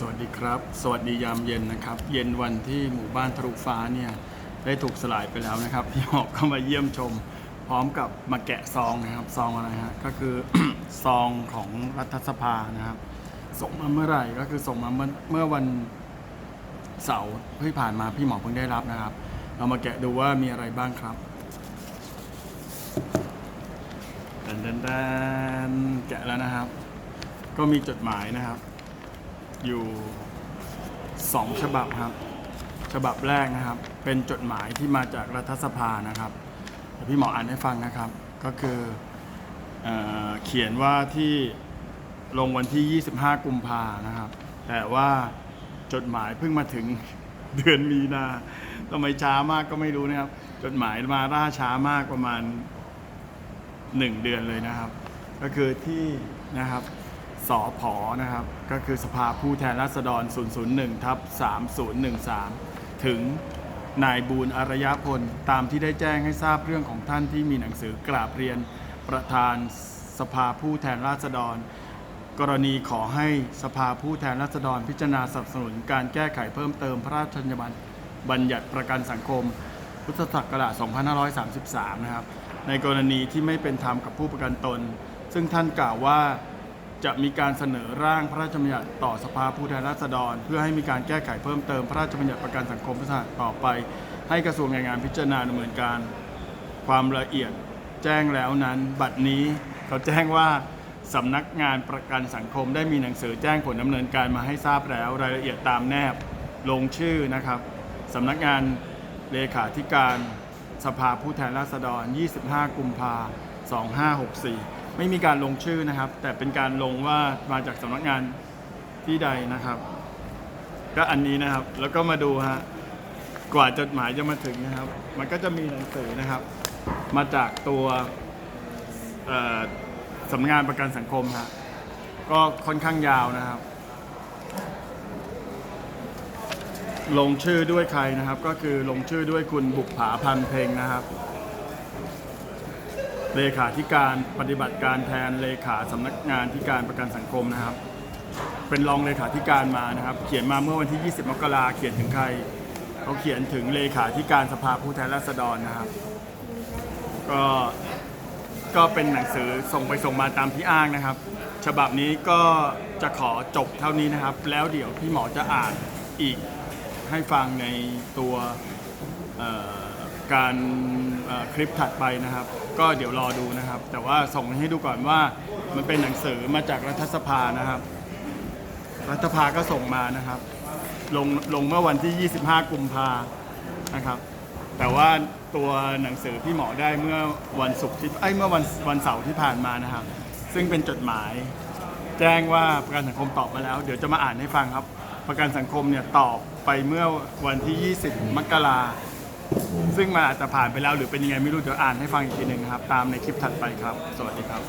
สวัสดีครับ สวัสดียามเย็นนะครับ เย็นวันที่หมู่บ้านทะลุฟ้าเนี่ยได้ถูกสลายไปแล้วนะครับพี่หอกก็มาเยี่ยมชม พร้อมกับมาแกะซองนะครับซองอะไรฮะก็คือ ซองของรัฐสภานะครับส่งมาเมื่อไหร่ก็คือส่งมาเมื่อเมื่อวันเสาร์ที่ผ่านมาพี่หมอเพิ่งได้รับนะครับ เรามาแกะดูว่ามีอะไรบ้างครับดันดันดันแกะแล้วนะครับ ก็มีจดหมายนะครับ อยู่สองฉบับครับ ฉบับแรกนะครับ เป็นจดหมายที่มาจากรัฐสภานะครับเดี๋ยวพี่หมออ่านให้ฟังนะครับ ก็คือเออเขียนว่าที่ลงวันที่ 25 กุมภานะครับ แต่ว่าจดหมายเพิ่งมาถึงเดือนมีนาทำไมช้ามากก็ไม่รู้นะครับ จดหมายมาล่าช้ามากประมาณ 1 เดือนเลยนะครับ ก็คือที่นะครับ สอพอนะครับ ก็คือสภาผู้แทนราษฎร 001ทับ3013 ถึงนายบูรณ์อารยพล ตามที่ได้แจ้งให้ทราบเรื่องของท่านที่มีหนังสือกราบเรียนประธานสภาผู้แทนราษฎร กรณีขอให้สภาผู้แทนราษฎรพิจารณาสนับสนุนการแก้ไขเพิ่มเติมพระราชบัญญัติบัญญัติประกันสังคม พุทธศักราช 2533 นะครับ ในกรณีที่ไม่เป็นธรรมกับผู้ประกันตน ซึ่งท่านกล่าวว่า จะมีการเสนอร่างพระราชบัญญัติต่อสภาผู้แทนราษฎร เพื่อให้มีการแก้ไขเพิ่มเติมพระราชบัญญัติประกันสังคมพุทธศักราชต่อไป ให้กระทรวงแรงงานพิจารณาดำเนินการ ความละเอียดแจ้งแล้วนั้น บัดนี้เขาแจ้งว่าสำนักงานประกันสังคมได้มีหนังสือแจ้งผลดำเนินการมาให้ทราบแล้ว รายละเอียดตามแนบลงชื่อนะครับสำนักงานเลขาธิการสภาผู้แทนราษฎร 25 กุมภา2564 ไม่มีการลงชื่อนะครับ แต่เป็นการลงว่ามาจากสำนักงานที่ใดนะครับ ก็อันนี้นะครับแล้วก็มาดูฮะกว่าจดหมายจะมาถึงนะครับ มันก็จะมีหนังสือนะครับ มาจากตัวสำนักงานประกันสังคมฮะก็ค่อนข้างยาวนะครับ ลงชื่อด้วยใครนะครับ ก็คือลงชื่อด้วยคุณบุกผาพันเพลงนะครับ เลขาธิการปฏิบัติการแทนเลขาสำนักงานที่การประกันสังคมนะครับ เป็นรองเลขาธิการมานะครับ เขียนมาเมื่อวันที่ 20 มกราเขียนถึงใครเขาเขียนถึงเลขาธิการสภาผู้แทนราษฎรนะครับ ก็ก็เป็นหนังสือส่งไปส่งมาตามที่อ้างนะครับ ฉบับนี้ก็จะขอจบเท่านี้นะครับ แล้วเดี๋ยวพี่หมอจะอ่านอีกให้ฟังในตัวการคลิปถัดไปนะครับ ก็เดี๋ยวรอดูนะครับ แต่ว่าส่งให้ดูก่อนว่ามันเป็นหนังสือมาจากรัฐสภานะครับ รัฐสภาก็ส่งมานะครับ ลงลงเมื่อวันที่ 25 กุมภานะครับ แต่ว่าตัวหนังสือพี่หมอได้เมื่อวันศุกร์ที่ไอ้เมื่อวันวันเสาร์ที่ผ่านมานะครับ ซึ่งเป็นจดหมาย แจ้งว่าประกันสังคมตอบมาแล้ว เดี๋ยวจะมาอ่านให้ฟังครับ ประกันสังคมเนี่ยตอบไปเมื่อวันที่ 20 มกรา ซึ่งมันอาจจะผ่านไปแล้วหรือเป็นยังไงไม่รู้เดี๋ยวอ่านให้ฟังอีกทีหนึ่งนะครับ ตามในคลิปถัดไปครับ สวัสดีครับ